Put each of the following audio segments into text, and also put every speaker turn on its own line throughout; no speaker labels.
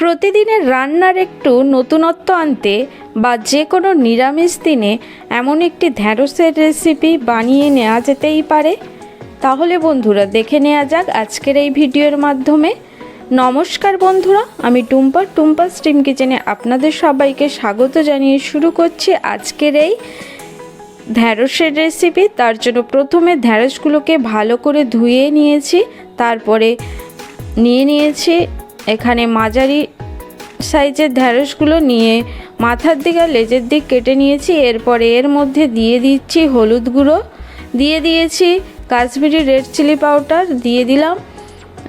প্রতিদিনের রান্নার একটু নতুনত্ব আনতে বা যে কোনো নিরামিষ দিনে এমন একটি ঢ্যাঁড়সের রেসিপি বানিয়ে নেওয়া যেতেই পারে। তাহলে বন্ধুরা, দেখে নেওয়া যাক আজকের এই ভিডিওর মাধ্যমে। নমস্কার বন্ধুরা, আমি টুম্পা টুম্পা স্টিম কিচেনে আপনাদের সবাইকে স্বাগত জানিয়ে শুরু করছি আজকের এই ঢ্যাঁড়সের রেসিপি তার জন্য প্রথমে ঢ্যাঁড়সগুলোকে ভালো করে ধুয়ে নিয়েছি, তারপরে নিয়ে নিয়েছি এখানে মাঝারি সাইজের ঢ্যাঁড়সগুলো নিয়ে মাথার দিক লেজের দিক কেটে নিয়েছি। এরপরে এর মধ্যে দিয়ে দিচ্ছি হলুদ গুঁড়ো। দিয়ে দিয়েছি কাশ্মীরি রেড চিলি পাউডার। দিয়ে দিলাম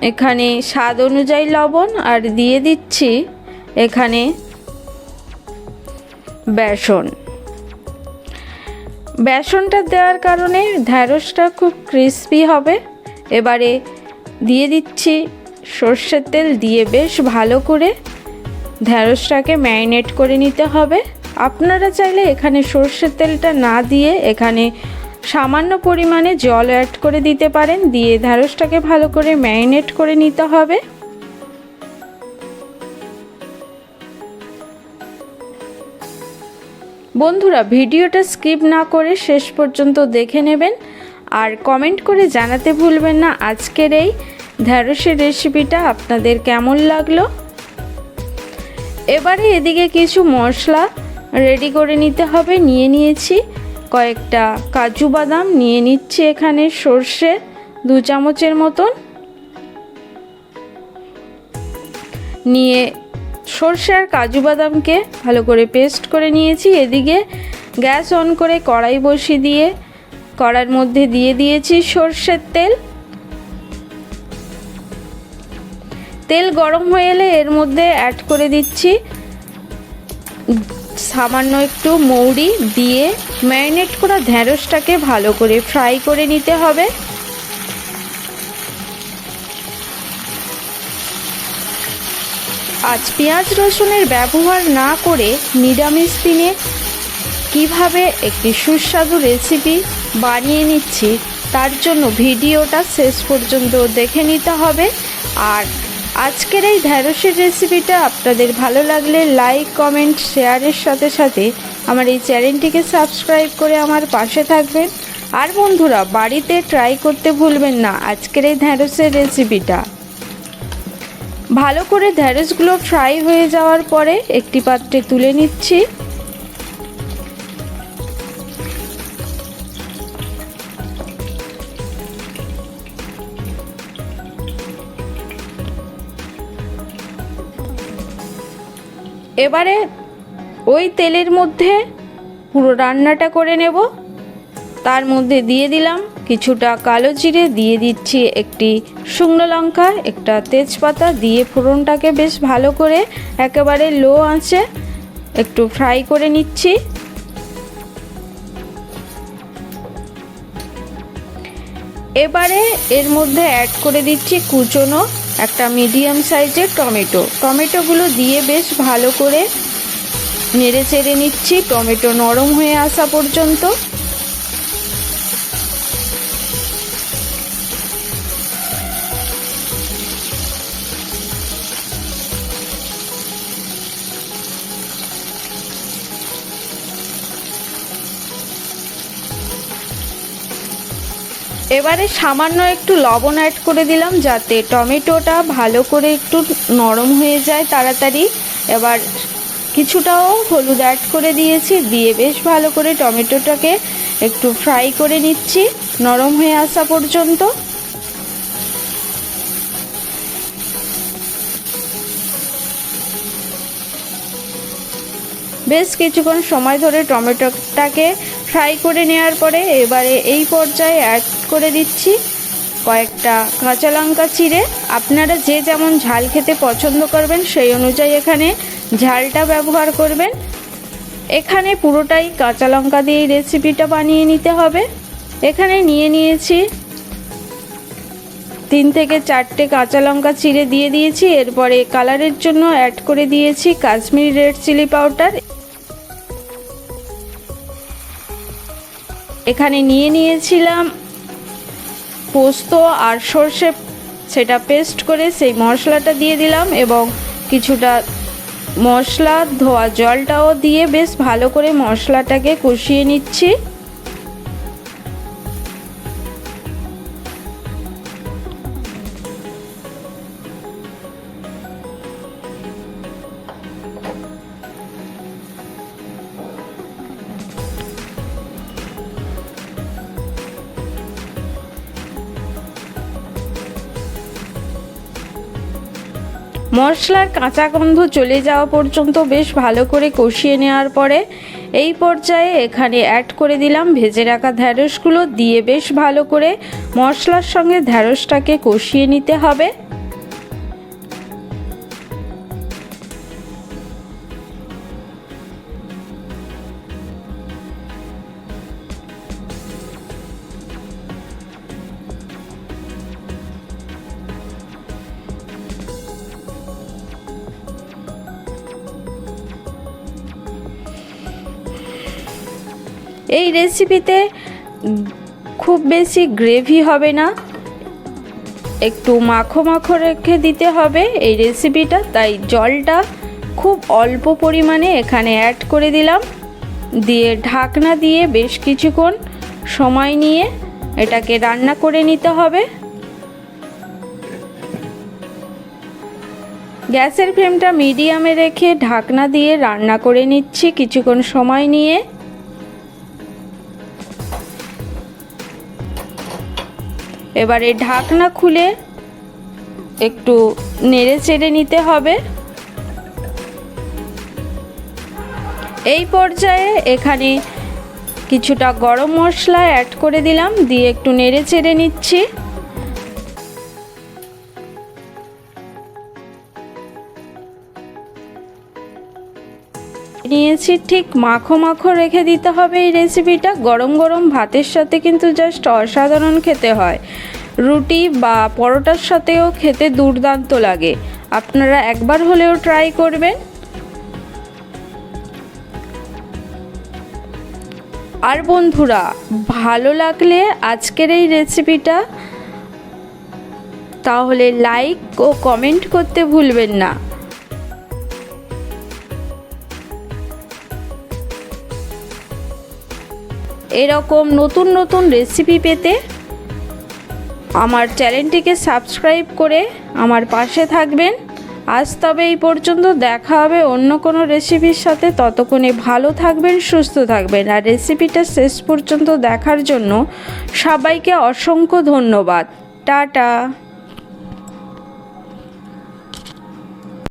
এখানে স্বাদ অনুযায়ী লবণ আর দিয়ে দিচ্ছি এখানে বেসন। বেসনটা দেওয়ার কারণে ঢ্যাঁড়সটা খুব ক্রিস্পি হবে। এবারে দিয়ে দিচ্ছি সর্ষের তেল দিয়ে বেশ ভালো করে ঢ্যাঁড়সটাকে ম্যারিনেট করে নিতে হবে। আপনারা চাইলে এখানে সর্ষের তেলটা না দিয়ে এখানে সামান্য পরিমাণে জল অ্যাড করে দিতে পারেন, দিয়ে ঢ্যাঁড়সটাকে ভালো করে ম্যারিনেট করে নিতে হবে। বন্ধুরা, ভিডিওটা স্কিপ না করে শেষ পর্যন্ত দেখে নেবেন, আর কমেন্ট করে জানাতে ভুলবেন না। আজকের এই ঢ্যাঁড়সের রেসিপিটা আপনাদের কেমন লাগল? এবারে এদিকে কিছু মশলা রেডি করে নিতে হবে, নিয়ে নিয়েছি। কয়েকটা কাজু বাদাম নিয়ে নিচ্ছি এখানে সর্ষে দু চামচের মতন। নিয়ে সর্ষে আর কাজু বাদামকে ভালো করে পেস্ট করে নিয়েছি। এদিকে গ্যাস অন করে কড়াই বসিয়ে দিয়ে, কড়ার মধ্যে দিয়ে দিয়েছি সর্ষের তেল। তেল গরম হয়ে এলে এর মধ্যে অ্যাড করে দিচ্ছি সামান্য একটু মৌরি দিয়ে ম্যারিনেট করা ঢ্যাঁড়সটাকে ভালো করে ফ্রাই করে নিতে হবে। আজ পেঁয়াজ রসুনের ব্যবহার না করে নিরামিষ দিনে কীভাবে একটি সুস্বাদু রেসিপি বানিয়ে নিচ্ছি, তার জন্য ভিডিওটা শেষ পর্যন্ত দেখে নিতে হবে। আর আজকের এই ঢ্যাঁড়সের রেসিপিটা আপনাদের ভালো লাগলে লাইক কমেন্ট শেয়ারের সাথে সাথে আমার এই চ্যানেলটিকে সাবস্ক্রাইব করে আমার পাশে থাকবেন। আর বন্ধুরা, বাড়িতে ট্রাই করতে ভুলবেন না আজকের এই ঢ্যাঁড়সের রেসিপিটা ভালো করে ঢ্যাঁড়সগুলো ফ্রাই হয়ে যাওয়ার পরে একটি পাত্রে তুলে নিচ্ছি। এবারে ওই তেলের মধ্যে পুরো রান্নাটা করে নেব। তার মধ্যে দিয়ে দিলাম কিছুটা কালো জিরে, দিয়ে দিচ্ছি একটি শুকনো লঙ্কা, একটা তেজপাতা, দিয়ে ফোড়নটাকে বেশ ভালো করে একেবারে লো আঁচে একটু ফ্রাই করে নিচ্ছি। এবারে এর মধ্যে অ্যাড করে দিচ্ছি কুচনো একটা মিডিয়াম সাইজের টমেটো। টমেটোগুলো দিয়ে বেশ ভালো করে নেড়ে চেড়ে নিচ্ছি। টমেটো নরম হয়ে আসা পর্যন্ত। এবারে সামান্য একটু লবণ অ্যাড করে দিলাম যাতে টমেটোটা ভালো করে একটু নরম হয়ে যায় তাড়াতাড়ি। এবার কিছুটাও হলুদ অ্যাড করে দিয়েছি, দিয়ে বেশ ভালো করে টমেটোটাকে একটু ফ্রাই করে নিচ্ছি নরম হয়ে আসা পর্যন্ত। বেশ কিছুক্ষণ সময় ধরে টমেটোটাকে ফ্রাই করে নেওয়ার পরে এবারে এই পর্যায়ে অ্যাড করে দিচ্ছি। কয়েকটা কাঁচা লঙ্কা চিড়ে। আপনারা যে যেমন ঝাল খেতে পছন্দ করবেন, সেই অনুযায়ী এখানে ঝালটা ব্যবহার করবেন। এখানে পুরোটাই কাঁচা লঙ্কা দিয়ে রেসিপিটা বানিয়ে নিতে হবে। এখানে নিয়ে নিয়েছি তিন থেকে চারটে কাঁচা লঙ্কা চিড়ে দিয়ে দিয়েছি। এরপরে কালারের জন্য অ্যাড করে দিয়েছি কাশ্মীরি রেড চিলি পাউডার। এখানে নিয়ে নিয়েছিলাম পোস্ত আর সর্ষে সেটা পেস্ট করে সেই মশলাটা দিয়ে দিলাম এবং কিছুটা মশলা, ধোয়া জলটাও দিয়ে বেশ ভালো করে মশলাটাকে কষিয়ে নিচ্ছি। মশলার কাঁচা গন্ধ চলে যাওয়া পর্যন্ত বেশ ভালো করে কষিয়ে নেওয়ার পরে এই পর্যায়ে এখানে অ্যাড করে দিলাম ভেজে রাখা ঢ্যাঁড়সগুলো দিয়ে বেশ ভালো করে মশলার সঙ্গে ঢ্যাঁড়সটাকে কষিয়ে নিতে হবে। এই রেসিপিতে খুব বেশি গ্রেভি হবে না। একটু মাখো মাখো রেখে দিতে হবে এই রেসিপিটা তাই জলটা খুব অল্প পরিমাণে এখানে অ্যাড করে দিলাম। দিয়ে ঢাকনা দিয়ে বেশ কিছুক্ষণ সময় নিয়ে এটাকে রান্না করে নিতে হবে। গ্যাসের ফ্লেমটা মিডিয়ামে রেখে ঢাকনা দিয়ে রান্না করে নিচ্ছি। কিছুক্ষণ সময় নিয়ে এবারে ঢাকনা খুলে একটু নেড়ে চেড়ে নিতে হবে। এই পর্যায়ে এখানে কিছুটা গরম মশলা অ্যাড করে দিলাম, দিয়ে একটু নেড়ে চেড়ে নিচ্ছি। নিয়েছি, ঠিক মাখো মাখো রেখে দিতে হবে এই রেসিপিটা গরম গরম ভাতের সাথে কিন্তু জাস্ট অসাধারণ খেতে হয়। রুটি বা পরোটার সাথেও খেতে দুর্দান্ত লাগে। আপনারা একবার হলেও ট্রাই করবেন। আর বন্ধুরা, ভালো লাগলে আজকের এই রেসিপিটা তাহলে লাইক ও কমেন্ট করতে ভুলবেন না। এরকম নতুন নতুন রেসিপি পেতে আমার চ্যানেলটিকে সাবস্ক্রাইব করে আমার পাশে থাকবেন। আজ তবে এই পর্যন্ত দেখা হবে অন্য কোনো রেসিপির সাথে। ততক্ষণে ভালো থাকবেন, সুস্থ থাকবেন। আর রেসিপিটা শেষ পর্যন্ত দেখার জন্য সবাইকে অসংখ্য ধন্যবাদ। টাটা!